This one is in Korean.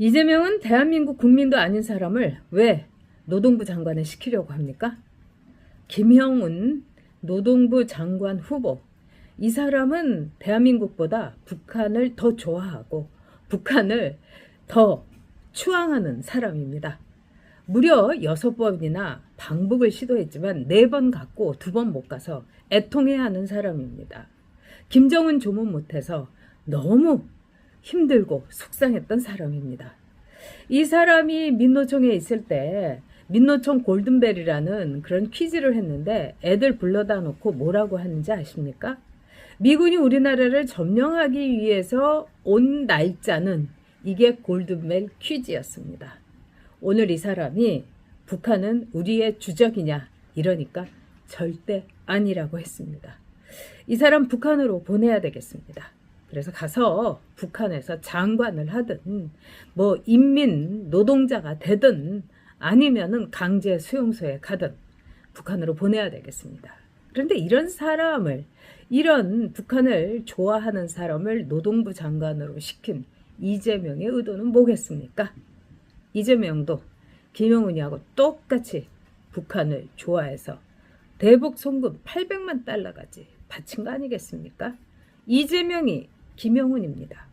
이재명은 대한민국 국민도 아닌 사람을 왜 노동부 장관을 시키려고 합니까? 김형은 노동부 장관 후보. 이 사람은 대한민국보다 북한을 더 좋아하고 북한을 더 추앙하는 사람입니다. 무려 여섯 번이나 방북을 시도했지만 네번 갔고 두번못 가서 애통해야 하는 사람입니다. 김정은 조문 못해서 너무 힘들고 속상했던 사람입니다. 이 사람이 민노총에 있을 때 민노총 골든벨이라는 그런 퀴즈를 했는데 애들 불러다 놓고 뭐라고 하는지 아십니까? 미군이 우리나라를 점령하기 위해서 온 날짜는 이게 골든벨 퀴즈였습니다. 오늘 이 사람이 북한은 우리의 주적이냐 이러니까 절대 아니라고 했습니다. 이 사람 북한으로 보내야 되겠습니다. 그래서 가서 북한에서 장관을 하든 뭐 인민 노동자가 되든 아니면은 강제 수용소에 가든 북한으로 보내야 되겠습니다. 그런데 이런 사람을 이런 북한을 좋아하는 사람을 노동부 장관으로 시킨 이재명의 의도는 뭐겠습니까? 이재명도 김영훈이하고 똑같이 북한을 좋아해서 대북 송금 800만 달러까지 바친 거 아니겠습니까? 이재명이 김영훈입니다.